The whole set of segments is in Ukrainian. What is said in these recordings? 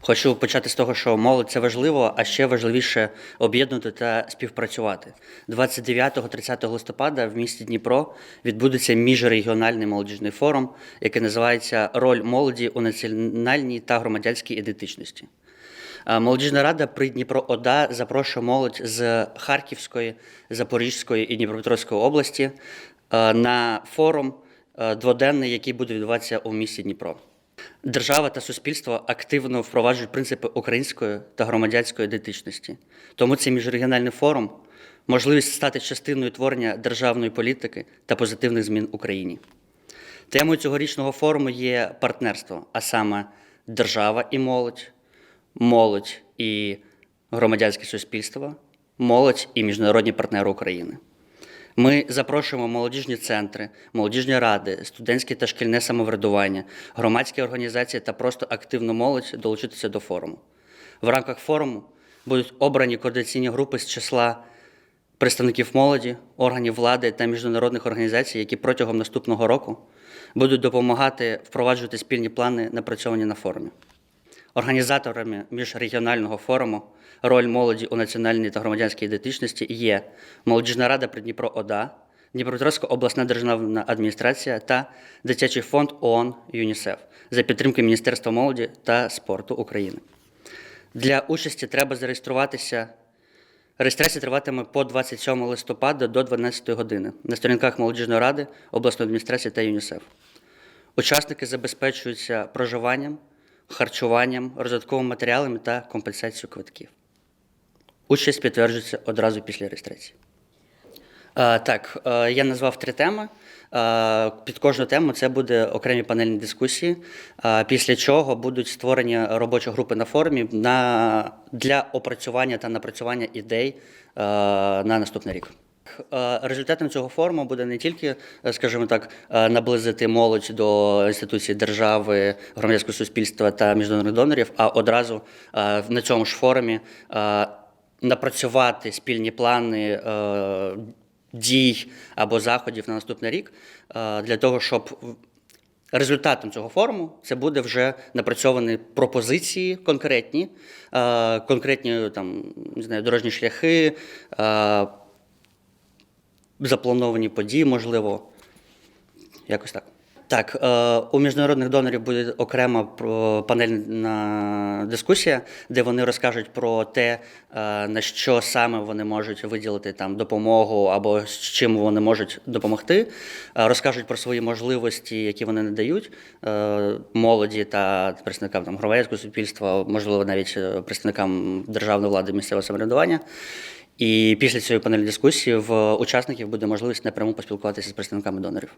Хочу почати з того, що молодь це важливо, а ще важливіше об'єднувати та співпрацювати. 29-30 листопада в місті Дніпро відбудеться міжрегіональний молодіжний форум, який називається Роль молоді у національній та громадянській ідентичності. Молодіжна рада при Дніпро ОДА запрошує молодь з Харківської, Запорізької і Дніпропетровської області на форум дводенний, який буде відбуватися у місті Дніпро. Держава та суспільство активно впроваджують принципи української та громадянської ідентичності. Тому цей міжрегіональний форум можливість стати частиною творення державної політики та позитивних змін в Україні. Темою цьогорічного форуму є партнерство, а саме держава і молодь, молодь і громадянське суспільство, молодь і міжнародні партнери України. Ми запрошуємо молодіжні центри, молодіжні ради, студентське та шкільне самоврядування, громадські організації та просто активну молодь долучитися до форуму. В рамках форуму будуть обрані координаційні групи з числа представників молоді, органів влади та міжнародних організацій, які протягом наступного року будуть допомагати впроваджувати спільні плани, напрацьовані на форумі. Організаторами міжрегіонального форуму роль молоді у національній та громадянській ідентичності є Молодіжна рада при Дніпро ОДА, Дніпропетровська обласна державна адміністрація та Дитячий фонд ООН ЮНІСЕФ за підтримки Міністерства молоді та спорту України. Для участі треба зареєструватися. Реєстрація триватиме по 27 листопада до 12 години на сторінках Молодіжної ради, обласної адміністрації та ЮНІСЕФ. Учасники забезпечуються проживанням, харчуванням, розвитковими матеріалами та компенсацією квитків. Участь підтверджується одразу після реєстрації. Е, Так, я назвав три теми. Під кожну тему це буде окремі панельні дискусії, після чого будуть створені робочі групи на форумі на, для опрацювання та напрацювання ідей на наступний рік. Е, Результатом цього форуму буде не тільки, е, скажімо так, е, наблизити молодь до інституцій держави, громадянського суспільства та міжнародних донорів, а одразу на цьому ж форумі напрацювати спільні плани дій або заходів на наступний рік для того, щоб результатом цього форуму це буде вже напрацьовані пропозиції конкретні, конкретні там не знаю, дорожні шляхи, заплановані події, можливо, якось так. Так, е, у міжнародних донорів буде окрема панельна дискусія, де вони розкажуть про те, е, на що саме вони можуть виділити там допомогу або з чим вони можуть допомогти. Е, Розкажуть про свої можливості, які вони надають е, молоді та представникам там громадянського суспільства, можливо, навіть е, представникам державної влади місцевого самоврядування. І після цієї панельної дискусії в учасників буде можливість напряму поспілкуватися з представниками донорів.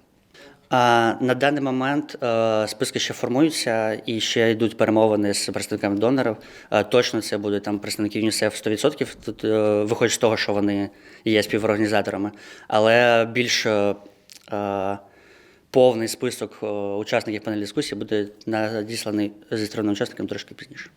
А, На даний момент е, списки ще формуються і ще йдуть перемовини з представниками донорів. Е, Точно це будуть там представники ЮНІСЕФ 100%, тут е, виходить з того, що вони є співорганізаторами. Але більш повний список учасників панельної дискусії буде надісланий зі сторони учасникам трошки пізніше.